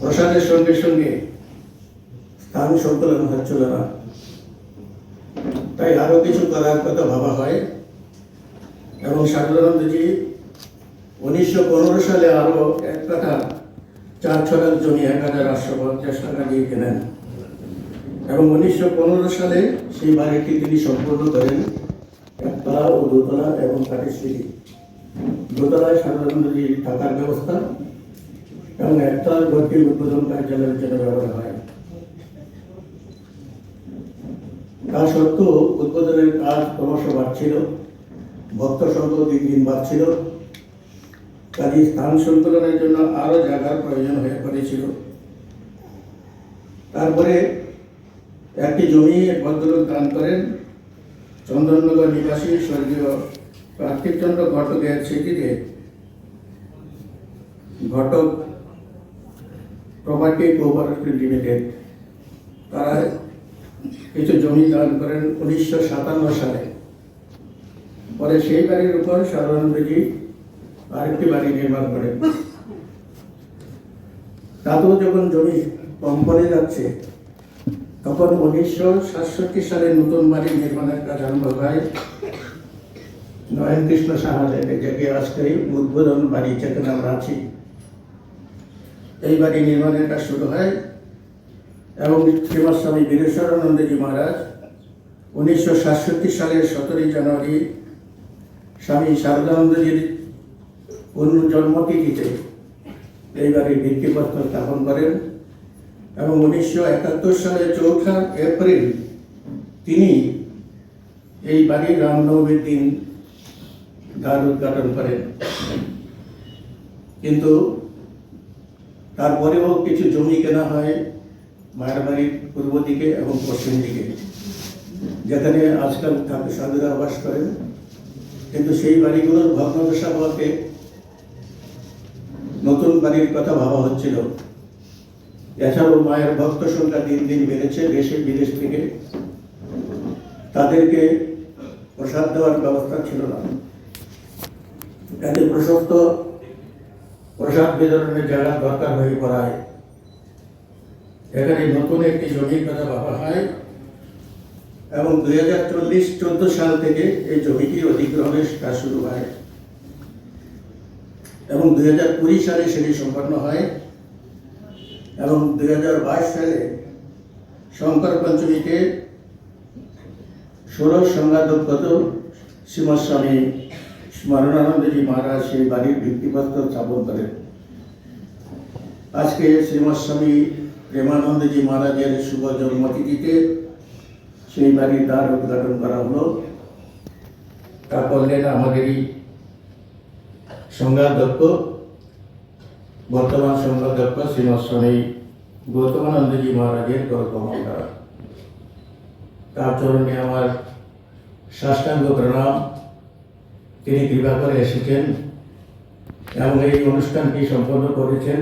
প্রসাদের সঙ্গে সঙ্গে স্থান সংকলন হচ্ছিল না। তাই আরও কিছু করার কথা ভাবা হয়। এবং সাধারণতজি উনিশশো পনেরো সালে আরও এক কাঠা চার ছটাক জমি এক হাজার আটশো পঞ্চাশ টাকা দিয়ে কেনেন। এবং উনিশশো পনেরো সালে সেই বাড়িটি তিনি সম্পূর্ণ করেন একতলা ও দোতলা এবং কাঠের সিঁড়ি। দোতলায় সাধারণত থাকার ব্যবস্থা। এবং একতলার ঘরটি উদ্বোধন কার্যালয়ের জন্য ব্যবহার হয়? তা সত্ত্বেও উদ্বোধনের কাজ ক্রমশ বাড়ছিল, ভক্ত সংখ্যা দিন দিন বাড়ছিল, কাজে স্থান সংকলনের জন্য আরও জায়গার প্রয়োজন হয়ে পড়েছিল। তারপরে একটি জমি ভদ্রলোক দান করেন চন্দননগর নিবাসী স্বর্গীয় কার্তিক চন্দ্র ঘটকের স্মৃতিতে। ঘটক প্রপার্টি কোঅপারেটিভ লিমিটেড তারা কিছু জমি দান করেন উনিশশো সাতান্ন সালে। পরে সেই বাড়ির উপর সাধারণতজি আরেকটি বাড়ি নির্মাণ করেন তাতেও যখন জমি কম পড়ে যাচ্ছে, তখন উনিশশো সাতষট্টি সালে নতুন বাড়ি নির্মাণের কাজ আরম্ভ হয়। নয়ন কৃষ্ণ সাহায্যের জায়গায় আজকে উদ্বোধন বাড়ি যেখানে আমরা আছি এই বাড়ি নির্মাণের কাজ শুরু হয় এবং শ্রীমৎ স্বামী বীরেশ্বরানন্দজি মহারাজ উনিশশো সাতষট্টি সালের সতেরোই জানুয়ারি স্বামী শারদানন্দজির পুনর্জন্মতিথিতে এই বাড়ির ভিত্তিপ্রস্তর স্থাপন করেন এবং উনিশশো একাত্তর সালে চৌঠা এপ্রিল তিনি এই বাড়ির রামনবমীর দিন দ্বার উদ্ঘাটন করেন। কিন্তু তারপরেও কিছু জমি কেনা হয় মায়ের বাড়ির পূর্ব দিকে এবং পশ্চিম দিকে। যেখানে আজকাল থাকে সাধুরা বাস করেন। কিন্তু সেই বাড়িগুলোর ভগ্নদশা বলতে নতুন বাড়ির কথা ভাবা হচ্ছিল। এছাড়াও মায়ের ভক্ত সংখ্যা দিন দিন বেড়েছে দেশে বিদেশ থেকে। তাদেরকে প্রসাদ দেওয়ার ব্যবস্থা ছিল না। এতে প্রশস্ত প্রসাদ বিতরণের জায়গা দরকার হয়ে পড়ায়, এখানে নতুন একটি জমির কথা ভাবা হয় এবং দুই হাজার চল্লিশ, চোদ্দ সাল থেকে এই জমিটির অধিগ্রহণের কাজ শুরু হয় এবং দুই হাজার কুড়ি সালে সেটি সম্পন্ন হয় এবং দুই হাজার বাইশ সালে শঙ্কর পঞ্চমীতে ষোড়শ সংঘাতগত শ্রীমস্বামী স্মরণানন্দজি মহারাজ সেই বাড়ির ভিত্তিপ্রস্তর স্থাপন করেন। আজকে শ্রীমস্বামী প্রেমানন্দজি মহারাজের শুভ জন্মতিথিতে সেই বাড়ির দ্বার উদ্ঘাটন করা হলো। তা করলেন আমাদেরই সংঘাধ্যক্ষ বর্তমান সংঘাধ্যক্ষ শ্রীমস্বামী গৌতমানন্দজি মহারাজের গৌতমতা তার চরণে আমার সাষ্টাঙ্গ প্রণাম। তিনি কৃপা করে এসেছেন এবং এই অনুষ্ঠানটি সম্পন্ন করেছেন।